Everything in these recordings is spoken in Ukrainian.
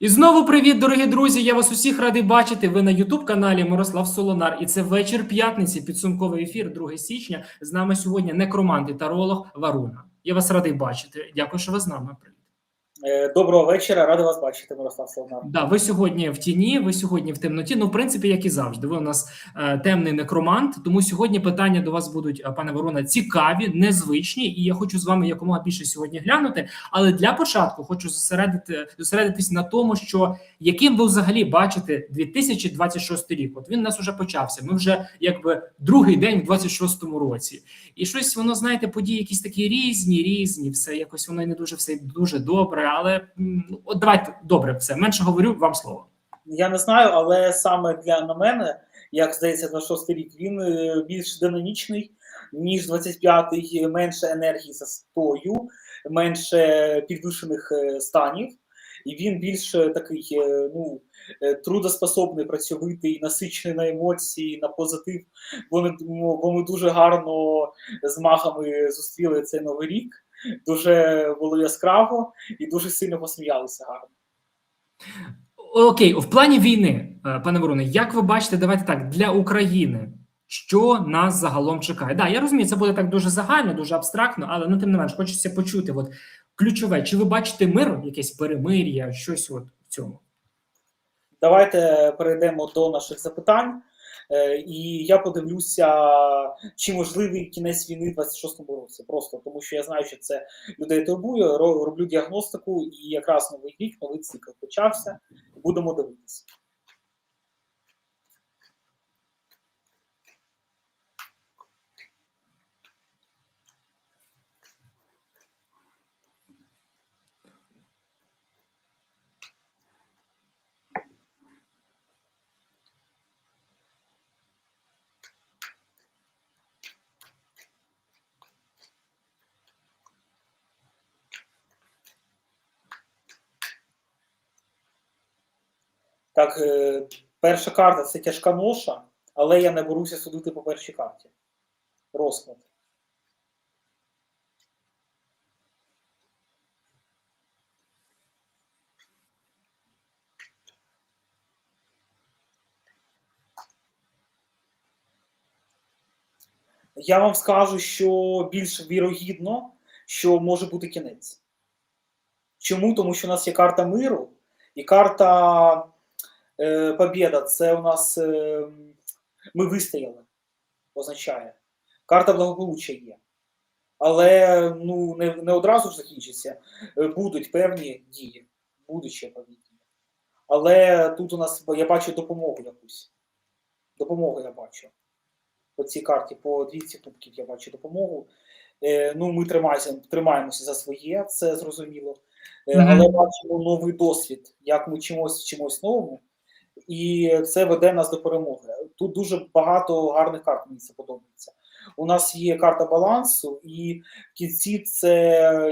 І знову привіт, дорогі друзі! Я вас усіх радий бачити. Ви на Ютуб-каналі Мирослав Солонар. І це вечір п'ятниці, підсумковий ефір, 2 січня. З нами сьогодні некромант і таролог Варуна. Я вас радий бачити. Дякую, що ви з нами. Привіт. Е, Доброго вечора, радий вас бачити, Мирослав Солонар. Да, ви сьогодні в тіні, ви сьогодні в темноті. Ну, в принципі, як і завжди. Ви у нас е, темний некромант. Тому сьогодні питання до вас будуть, е, пане Ворона, цікаві, незвичні, і я хочу з вами якомога більше сьогодні глянути. Але для початку хочу зосередити зосередитись на тому, що яким ви взагалі бачите 2026 рік. От він у нас вже почався. Ми вже якби другий день в 26-му році, і щось воно знаєте, події якісь такі різні, різні. Все якось воно не дуже все дуже добре. Але от давайте добре, все менше говорю. Вам слово. Я не знаю, але саме для на мене, як здається, 26 рік, він е, більш динамічний, ніж 25-й, менше енергії застою, менше підвищених е, станів, і він більш е, такий ну, трудоспособний, працьовитий, насичений на емоції, на позитив. Бо ми, бо ми дуже гарно з махами зустріли цей новий рік. Дуже було яскраво і дуже сильно посміялися гарно. Окей, в плані війни, е, пане Вороне, як ви бачите, давайте так для України. Що нас загалом чекає? Да, я розумію, це буде так дуже загально, дуже абстрактно, але ну тим не менш, хочеться почути. От ключове, чи ви бачите мир, якесь перемир'я, щось от в цьому? Давайте перейдемо до наших запитань. Е, І я подивлюся, чи можливий кінець війни в 26-му році. Просто тому, що я знаю, що це людей турбує. ро- Роблю діагностику, і якраз новий рік, новий цикл почався. Будемо дивитися. Так, е, перша карта це тяжка ноша, але я не беруся судити по першій карті. Розклад. Я вам скажу, що більш вірогідно, що може бути кінець. Чому? Тому що у нас є карта миру і карта е, Побєда. Це у нас е, ми вистояли, означає. Карта благополуччя є. Але ну, не, не одразу ж закінчиться. Е, Будуть певні дії, будуть ще певні дії. Але тут у нас я бачу допомогу якусь. Допомогу я бачу. По цій карті, по двійці кубків я бачу допомогу. Е, ну, ми тримаємося, тримаємося за своє, це зрозуміло. Е. Але бачимо новий досвід, як ми чимось чимось новому, і це веде нас до перемоги. Тут дуже багато гарних карт, мені це подобається. У нас є карта балансу, і в кінці це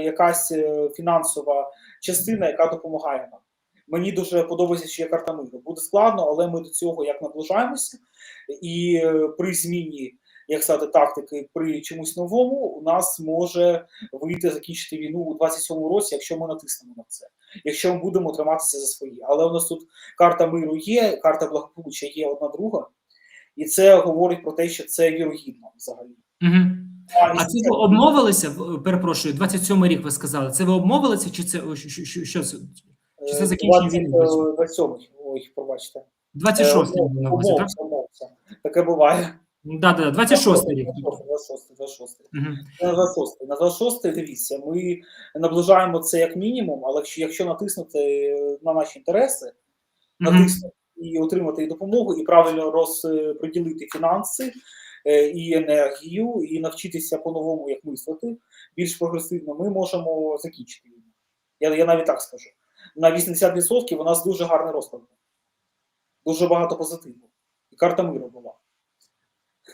якась е, фінансова частина, яка допомагає нам. Мені дуже подобається, що є карта миру. Буде складно, але ми до цього як наближаємося, і е, при зміні, як сказати, тактики при чомусь новому, у нас може вийти закінчити війну у 27-му році, якщо ми натиснемо на це, якщо ми будемо триматися за свої. Але у нас тут карта миру є, карта благополуччя є одна друга, і це говорить про те, що це вірогідно взагалі. Угу. А це ви обмовилися? Перепрошую, 27-й рік ви сказали. Це ви обмовилися, чи це що, що, що чи це е, закінчення війни? 20, 27, ой, пробачте. 26-й Е. Таке буває. Да, да, 26-й рік. 26, 26. Угу. На 26, на 26 дивіться, ми наближаємо це як мінімум, але якщо, якщо натиснути на наші інтереси, натиснути і отримати і допомогу, і правильно розподілити фінанси е, і енергію, і навчитися по-новому як мислити більш прогресивно, ми можемо закінчити війну. Я, я навіть так скажу. На 80% у нас дуже гарний розклад. Дуже багато позитиву. І карта миру була.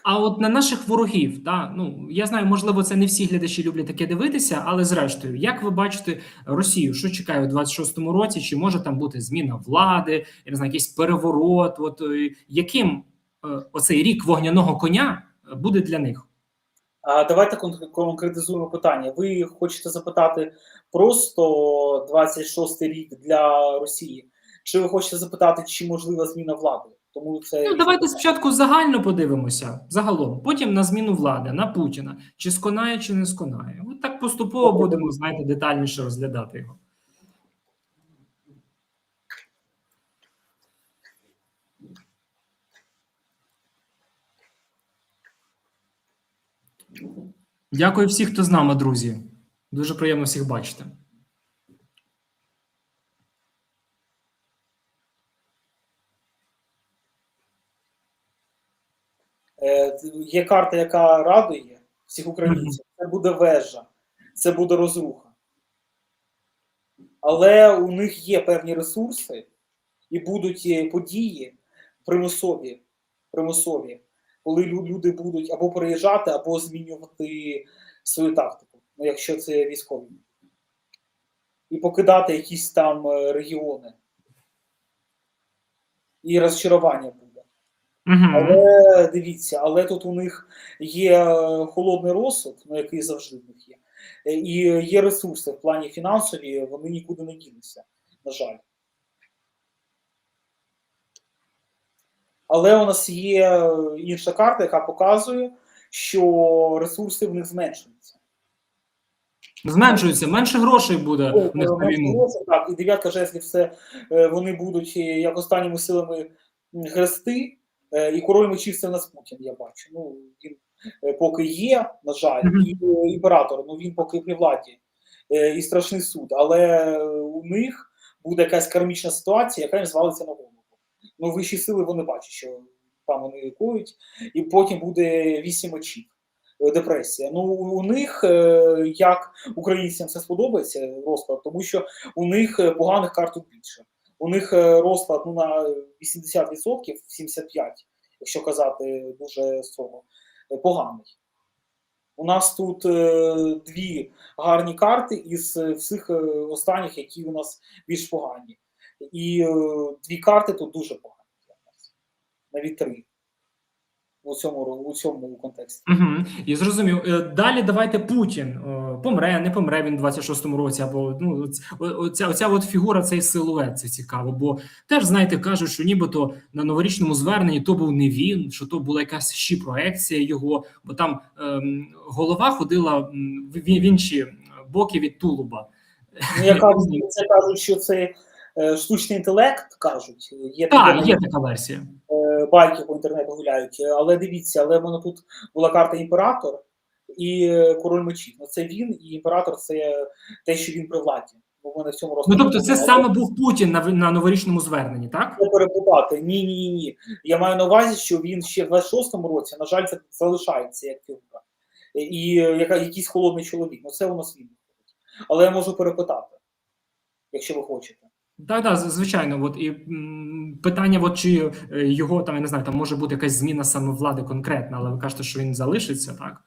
А от на наших ворогів, да, ну я знаю, можливо, це не всі глядачі люблять таке дивитися, але зрештою, як ви бачите Росію, що чекає у 26-му році? Чи може там бути зміна влади, я не знаю, якийсь переворот? От е, яким е, оцей рік вогняного коня е, буде для них? А давайте конкретизуємо питання. Ви хочете запитати просто 26 рік для Росії, чи ви хочете запитати, чи можлива зміна влади? Тому це Ну, давайте спочатку загально подивимося загалом, потім на зміну влади, на Путіна, чи сконає, чи не сконає. От так поступово будемо знаєте, детальніше розглядати його. Дякую всіх, хто з нами, друзі. Дуже приємно всіх бачити. Е, є карта, яка радує всіх українців. Це буде вежа, це буде розруха. Але у них є певні ресурси і будуть е, події примусові, примусові, коли люди будуть або переїжджати, або змінювати свою тактику, ну, якщо це військові. І покидати якісь там е, регіони. І розчарування буде. Угу. Але дивіться, але тут у них є е, холодний розсуд, ну який завжди в них є, е, і є ресурси в плані фінансові, вони нікуди не ділися, на жаль. Але у нас є е, інша карта, яка показує, що ресурси в них зменшуються. Зменшується, менше грошей буде Ой, в них на війну. Так, і дев'ятка жезлів це е, вони будуть е, як останніми силами грести, е, і король мечів це в нас Путін, я бачу. Ну, він е, поки є, на жаль, і е, імператор, ну він поки при владі, е, і страшний суд, але е, у них буде якась кармічна ситуація, яка їм звалиться на голову. Ну, вищі сили вони бачать, що там вони лікують, і потім буде вісім мечів. е, Депресія. Ну, у них, е, як українцям це сподобається розклад, тому що у них е, поганих карт тут більше. У них е, розклад ну, на 80%, 75%, якщо казати дуже строго, е, поганий. У нас тут е, дві гарні карти із всіх останніх, які у нас більш погані. І дві карти тут дуже погані для нас. Навіть три. У цьому, у цьому контексті. Угу. І зрозумів. Е, Далі давайте Путін е, помре, не помре він у 26-му році, або ну оця, оця от фігура, цей силует, це цікаво. Бо теж знаєте, кажуть, що нібито на новорічному зверненні то був не він, що то була якась ще проекція його, бо там ем, голова ходила в в інші боки від тулуба. Ну, я кажу, це кажуть, що це е, штучний інтелект, кажуть. Є Так, є така версія. Байки по інтернету гуляють. Е, Але дивіться, але в мене тут була карта імператор і е, король мечів. Ну це він, і імператор це те, що він при владі. Бо мене в цьому Ну тобто, це саме був Путін на, на новорічному зверненні, так? не перебувати. Ні, ні, ні. Я маю на увазі, що він ще в 26-му році, на жаль, це залишається як фігура. І яка, якийсь холодний чоловік. Ну це у нас він. Але я можу перепитати, якщо ви хочете. Так, так, звичайно. От і питання, от чи е, його там я не знаю, там може бути якась зміна саме влади конкретна, але ви кажете, що він залишиться, так?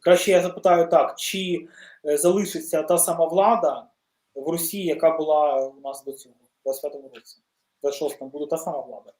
Краще я запитаю так: чи е, залишиться та сама влада в Росії, яка була у нас до цього, в 25-му році, в 26-му буде та сама влада.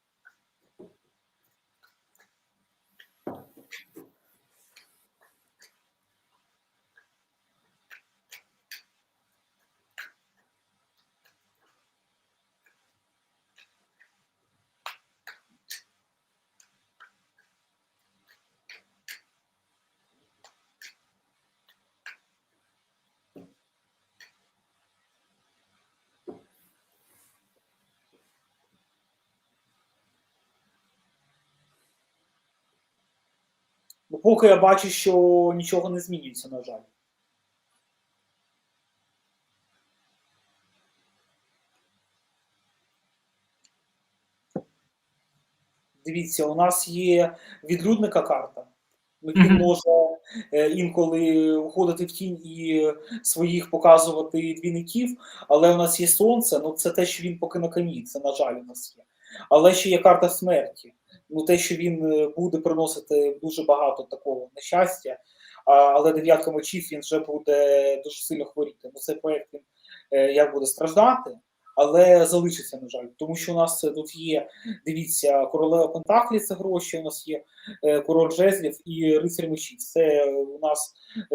Поки я бачу, що нічого не змінюється, на жаль. Дивіться, у нас є відлюдника карта. Він може е, інколи уходити в тінь і своїх показувати двійників, але у нас є сонце, ну це те, що він поки на коні, це на жаль у нас є. Але ще є карта смерті. Ну, те, що він е, буде приносити дуже багато такого нещастя, але дев'ятка мечів він вже буде дуже сильно хворіти. Ну, цей проєкт він е, як буде страждати, але залишиться, на жаль. Тому що у нас е, тут є, дивіться, королева Пентаклі це гроші, у нас є король жезлів і рицарь мечів. Це у нас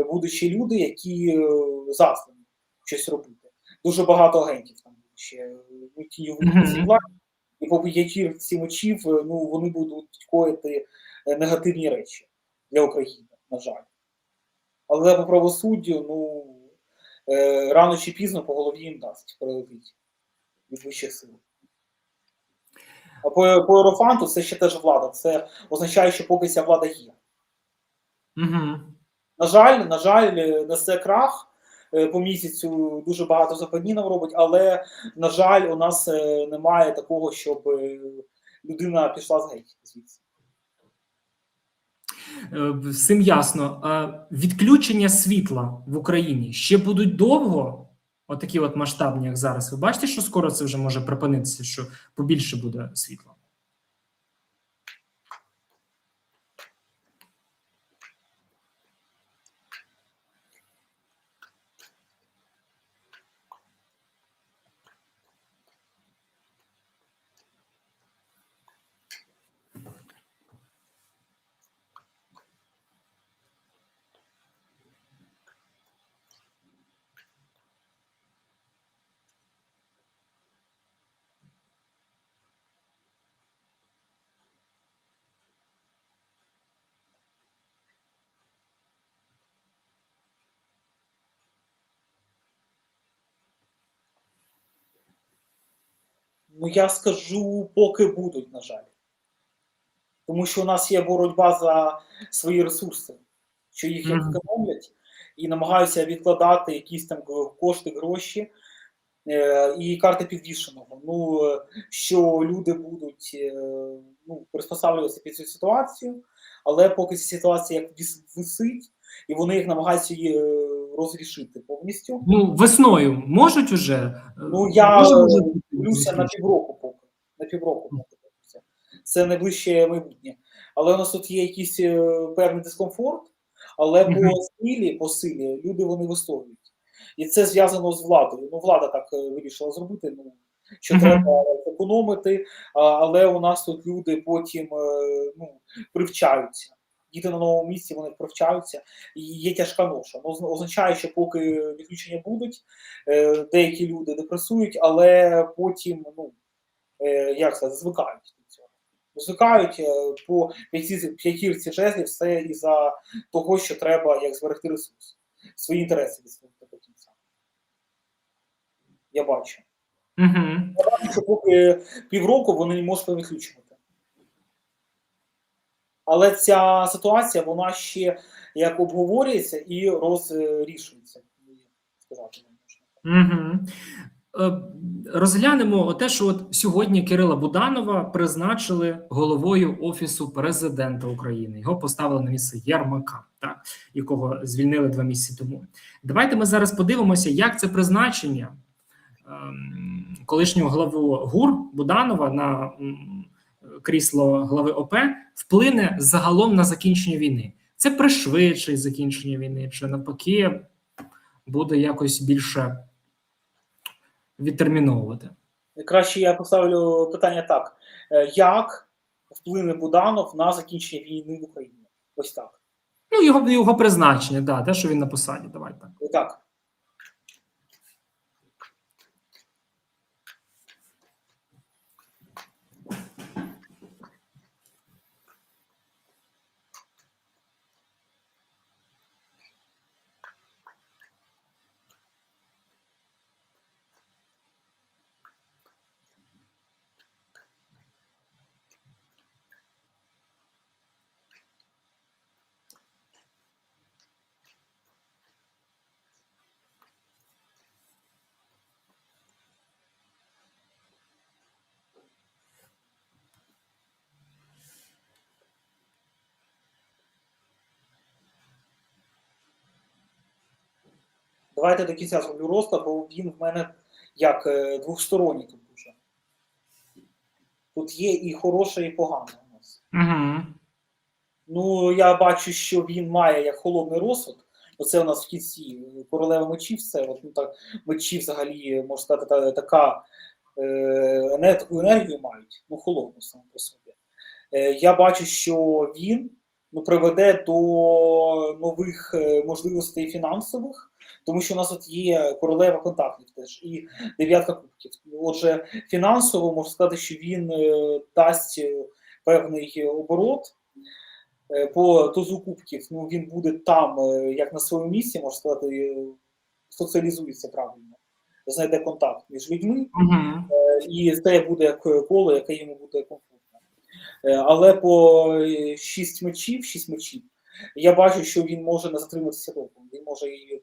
будуть ще люди, які заслані щось робити. Дуже багато агентів там ще ну, ті Мгм. ці влади, і по п'ятірці мечів е, ну, вони будуть коїти е, негативні речі для України, на жаль. Але по правосуддю, ну е, рано чи пізно по голові їм дасть прилетить від вищих сил. А по, по Ерофанту це ще теж влада. Це означає, що поки ця влада є. Угу. На жаль, на жаль, е, несе крах. Е, По місяцю дуже багато западнінок робить, але на жаль, у нас е, немає такого, щоб е, людина пішла з геть звідси. Всім ясно. Відключення світла в Україні ще будуть довго, отакі от масштабні, як зараз. Ви бачите, що скоро це вже може припинитися, що побільше буде світла? Ну я скажу, поки будуть, на жаль. Тому що у нас є боротьба за свої ресурси, що їх як Мгм. економлять, і намагаються відкладати якісь там кошти, гроші е, і карти підвішеного. Ну, що люди будуть е, ну, приспосаблюватися під цю ситуацію, але поки ця ситуація як висить, і вони їх намагаються її е, розрішити повністю. Ну, весною можуть уже? Е, Ну, я може, дивлюся на півроку поки. На півроку поки дивлюся. Це найближче майбутнє. Але у нас тут є якийсь е, певний дискомфорт, але по силі, по силі люди вони вистоюють. І це зв'язано з владою. Ну, влада так е, вирішила зробити. Ну, що треба економити, але у нас тут люди потім е, ну, привчаються. Діти на новому місці вони привчаються, і є тяжка ноша. Ну, означає, що поки відключення будуть, е, деякі люди депресують, але потім, ну е, як сказати, звикають до цього. Звикають е, по п'ятірці жезлів все із-за того, що треба як зберегти ресурс, свої інтереси відстояти до кінця. Я бачу. Мгм. Я бачу, що поки півроку вони не можуть відключувати. Але ця ситуація, вона ще як обговорюється і розрішується. Угу. Розглянемо те, що от сьогодні Кирила Буданова призначили головою Офісу президента України. Його поставили на місце Ярмака, так, якого звільнили два місяці тому. Давайте ми зараз подивимося, як це призначення ем, колишнього главу ГУР Буданова на крісло глави ОП вплине загалом на закінчення війни. Це пришвидшить закінчення війни, чи навпаки буде якось більше відтерміновувати. Краще я поставлю питання так: Е, як вплине Буданов на закінчення війни в Україні? Ось так. Ну, його його призначення, да, те, що він на посаді. Давай так. Так. Давайте до кінця зроблю розклад, бо він в мене як е, двохсторонній тут дуже. Тут є і хороше, і погане у нас. Угу. Ну, я бачу, що він має як холодний розсуд. Оце у нас в кінці королева мечів, це от, ну, так, мечі взагалі, можна сказати, та, така е, таку енергію мають, ну, холодну саме по собі. Е, я бачу, що він ну, приведе до нових е, можливостей фінансових, Тому що у нас от є королева контактів теж і дев'ятка кубків. Отже, фінансово можна сказати, що він е, дасть е, певний оборот. Е, По тузу кубків ну, він буде там, як на своєму місці, можна сказати, соціалізується правильно, знайде контакт між людьми, Угу. і це буде як коло, яке йому буде комфортно. Але по шість мечів, шість мечів, я бачу, що він може не затриматися довго. Він може е,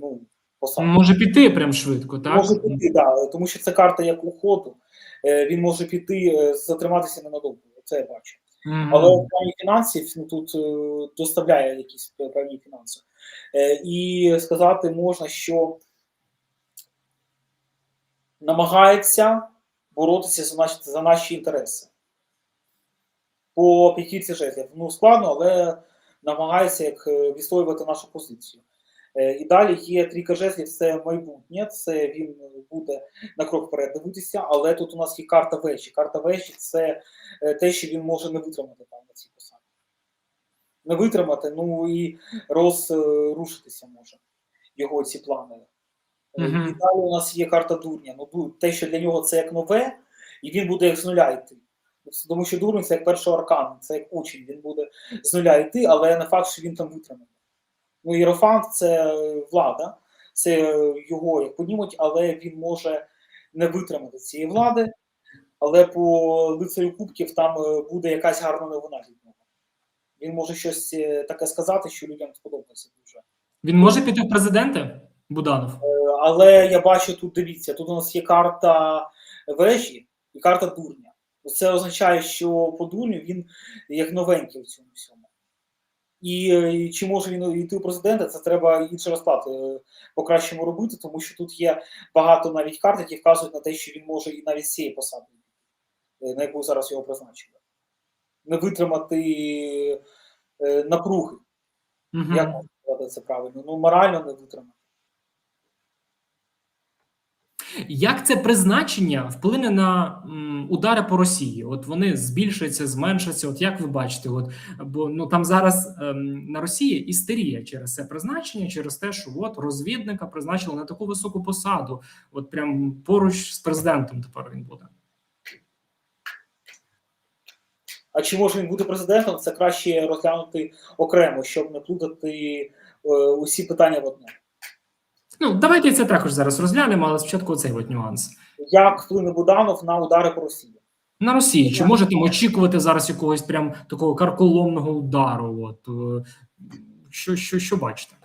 ну, посаду. Може піти прям швидко, так? Може піти, да, тому що це карта як уходу. Е, Він може піти, е, затриматися ненадовго. Це я бачу. Мгм. Але в плані фінансів ну, тут е, доставляє якісь певні фінанси. Е, і сказати можна, що намагається боротися за наші, за наші інтереси. По п'ятірці жезлів. Ну, складно, але намагається як е, відстоювати нашу позицію. Е, І далі є трійка жезлів, це майбутнє, це він буде на крок вперед дивитися, але тут у нас є карта вежі. Карта вежі це е, те, що він може не витримати там на цій посаді. Не витримати, ну і розрушитися може його ці плани. Е, Мгм. І далі у нас є карта дурня. Ну, те, що для нього це як нове, і він буде як з нуля йти. Тому що дурень це як перший аркан, це як учень, він буде з нуля йти, але не факт, що він там витримає. Ну, Єрофант це влада, це його як піднімуть, але він може не витримати цієї влади. Але по лицарю кубків там е, буде якась гарна новина від нього. Він може щось е, таке сказати, що людям сподобається дуже. Він може піти в президенти, Буданов? Е, Але я бачу тут, дивіться, тут у нас є карта вежі і карта дурня. Це означає, що по дурню він як новенький в цьому всьому. І, е, і чи може він йти у президента, це треба інший розклад е, по-кращому робити, тому що тут є багато навіть карт, які вказують на те, що він може і навіть з цієї посади, е, на яку зараз його призначили. Не витримати напруги. Угу. Як можна сказати це правильно? Ну, морально не витримати. Як це призначення вплине на м, удари по Росії? От вони збільшуються, зменшуються. От як ви бачите, от бо ну там зараз ем, на Росії істерія через це призначення, через те, що от розвідника призначили на таку високу посаду, от прям поруч з президентом тепер він буде. А чи може він бути президентом, це краще розглянути окремо, щоб не плутати е, усі питання в одне. Ну давайте це також зараз розглянемо, але спочатку цей от нюанс. Як вплине Буданов на удари по Росії? На Росії чи можете ми очікувати зараз якогось прям такого карколомного удару? От е, що, що, що бачите?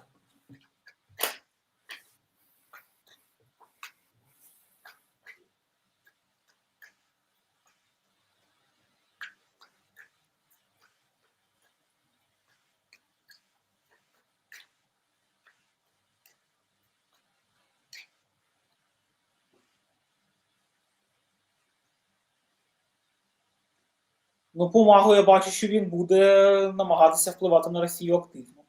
Ну, по магу я бачу, що він буде намагатися впливати на Росію активно.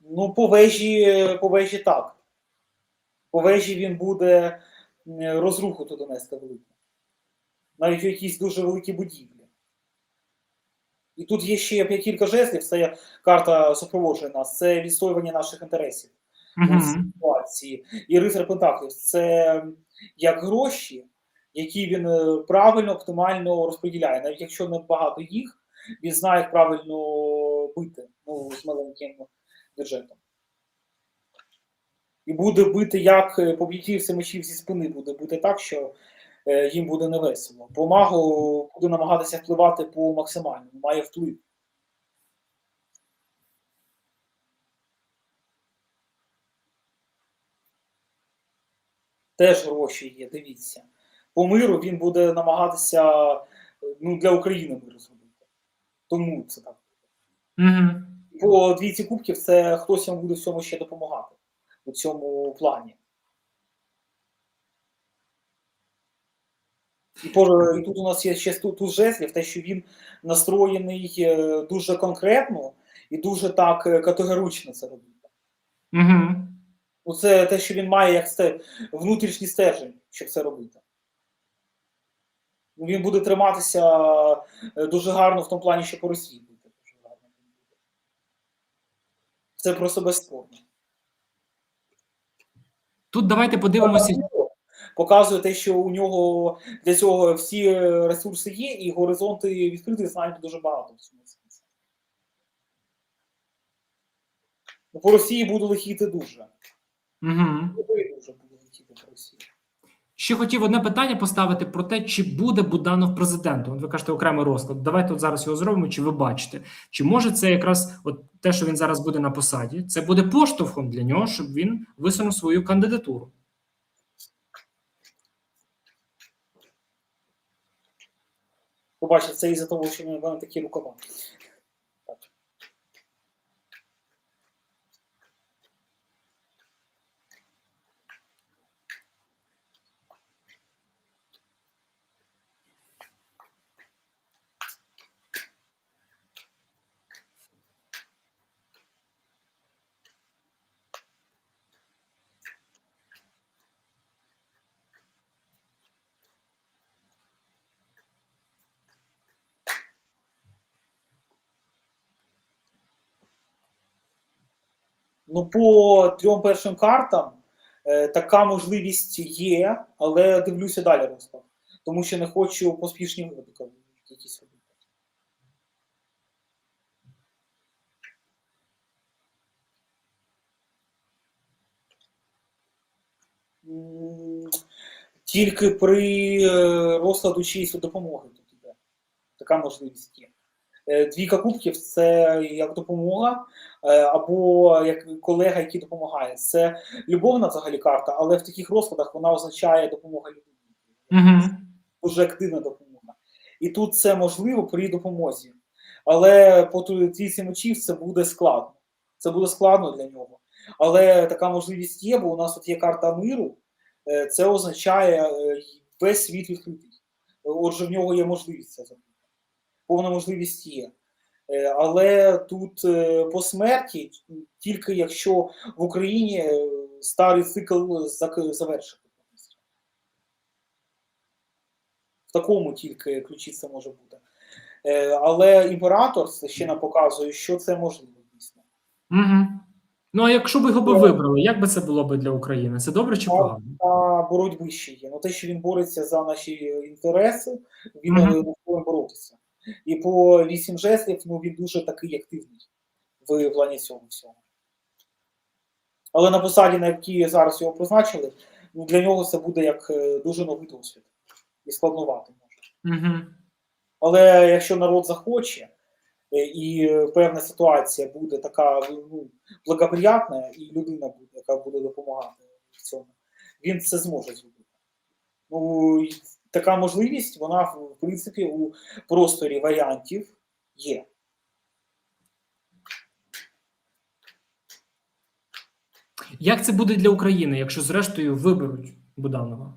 Ну, по вежі, по вежі так. По вежі він буде розруху туди нести велику. Навіть в якісь дуже великі будівлі. І тут є ще кілька жестів, це карта супроводжує нас, це відстоювання наших інтересів цій Угу. ситуації. І рицар Пентаклів це як гроші, які він е, правильно, оптимально розподіляє. Навіть якщо не багато їх, він знає, як правильно бити ну, з маленьким бюджетом. І буде бити як е, мечів зі спини, буде бити так, що їм буде невесело. По магу буде намагатися впливати по максимальному, має вплив. Теж гроші є, дивіться. По миру він буде намагатися е, ну, для України миру зробити. Тому це так. Угу. По двійці кубків це хтось йому буде в цьому ще допомагати у цьому плані. І, і тут у нас є ще тут, жезлів, те, що він настроєний е, дуже конкретно і дуже так е, категорично це робити. Угу. Це те, що він має як сте, внутрішній стержень, щоб це робити. Він буде триматися е, дуже гарно в тому плані, що по Росії буде дуже гарно. Це просто безспорно. Тут давайте подивимося. Показує те, що у нього для цього всі ресурси є, і горизонти відкриті знають дуже багато. Ну, По Росії буде летіти дуже. Угу. Дуже буде летіти по Росії. Ще хотів одне питання поставити про те, чи буде Буданов президентом. От ви кажете окремий розклад. Давайте от зараз його зробимо. Чи ви бачите, чи може це якраз от те, що він зараз буде на посаді, це буде поштовхом для нього, щоб він висунув свою кандидатуру. Побачите, це із-за того, що вони такі рукава. Ну, по трьом першим картам е, така можливість є, але дивлюся далі розклад. Тому що не хочу поспішні випадки якісь робити. Тільки при е, розкладу чиїсь допомоги тут іде. Така можливість є. Е, Двійка кубків це як допомога, е, або як колега, який допомагає. Це любовна взагалі карта, але в таких розкладах вона означає допомога людині. Угу. Дуже активна допомога. І тут це можливо при допомозі. Але по трійці мечів це буде складно. Це буде складно для нього. Але така можливість є, бо у нас тут є карта миру. Е, Це означає весь світ відкритий. Отже, в нього є можливість це зробити. Повна можливість є. Е, Але тут е, по смерті, тільки якщо в Україні е, старий цикл завершити. В такому тільки ключі це може бути. Але імператор ще нам показує, що це можливо дійсно. Угу. Ну а якщо б його би вибрали, як би це було б для України? Це добре чи погано? Боротьби ще є. Ну те, що він бореться за наші інтереси, він повинен боротися. І по вісім жестів ну, він дуже такий активний в плані цього всього. Але на посаді, на якій зараз його призначили, ну, для нього це буде як е, дуже новий досвід. І складнувати може. Угу. Але якщо народ захоче, е, і певна ситуація буде така ну, благоприятна, і людина буде, яка буде допомагати в цьому, він це зможе зробити. Ну, така можливість, вона в принципі у просторі варіантів є. Як це буде для України, якщо зрештою виберуть Буданова?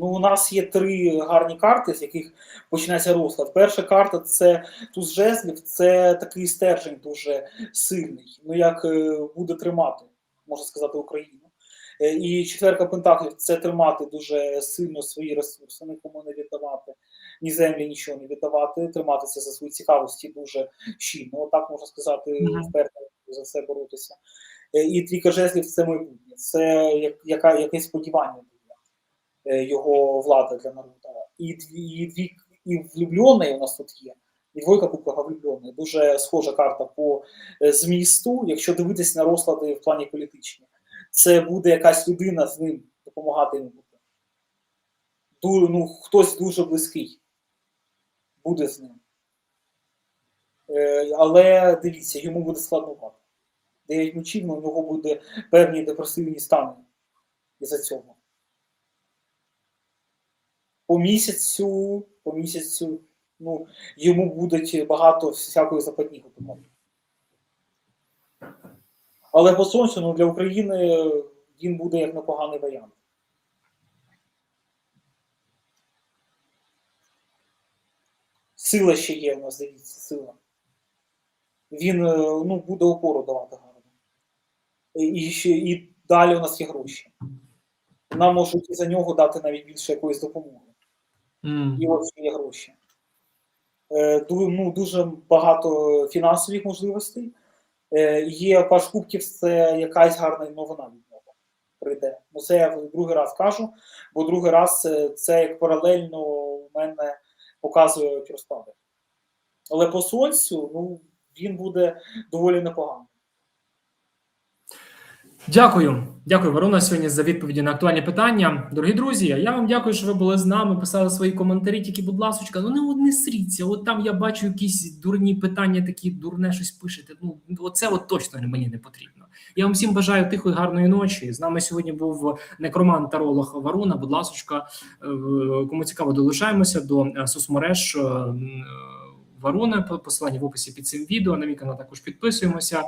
Ну, у нас є три гарні карти, з яких починається розклад. Перша карта це туз жезлів, це такий стержень дуже сильний, ну як е, буде тримати, можна сказати, Україну. Е, І четверка пентаклів це тримати дуже сильно свої ресурси, нікому не віддавати, ні землі, нічого не віддавати, триматися за свої цікавості дуже щільно. Отак можна сказати, вперто за це боротися. Е, І трійка жезлів це майбутнє, це як, яка, якесь сподівання його влади для народу. І дві, і дві і влюблений у нас тут є. І двойка кубкова влюблений. Дуже схожа карта по е, змісту, якщо дивитись на розклади в плані політичні. Це буде якась людина з ним допомагати йому буде. Ну, хтось дуже близький буде з ним. Е, але дивіться, йому буде складновато. Дев'ять мечів, ну, у нього буде певні депресивні стани із-за цього. По місяцю, по місяцю, ну, йому будуть багато всякої западні готувати. Але по сонцю, ну, для України він буде як непоганий варіант. Сила ще є у нас, дивіться, сила. Він е, ну, буде опору давати гарно. І, ще, і далі у нас є гроші. Нам можуть і за нього дати навіть більше якоїсь допомоги. М. І є гроші. Е, ну, дуже багато фінансових можливостей. Е, є паш кубків, це якась гарна новина від нього прийде. Ну, це я другий раз кажу, бо другий раз е, це як паралельно у мене показує розклади. Але по сонцю, ну, він буде доволі непоганий. Дякую, дякую, Ворона, сьогодні за відповіді на актуальні питання. Дорогі друзі, я вам дякую, що ви були з нами, писали свої коментарі. Тільки, будь ласка, ну не одне сріться. От там я бачу якісь дурні питання, такі дурне щось пишете. Ну оце от точно мені не потрібно. Я вам всім бажаю тихої гарної ночі. З нами сьогодні був некроман таролог Варуна. Будь ласка, кому цікаво, долучаємося до е, соцмереж е, е, Варуна. Посилання в описі під цим відео. На мій канал також підписуємося.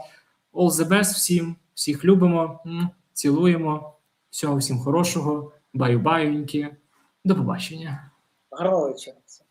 All the best всім, всіх любимо, цілуємо. Всього всім хорошого, баю-баюньки. До побачення. Всім.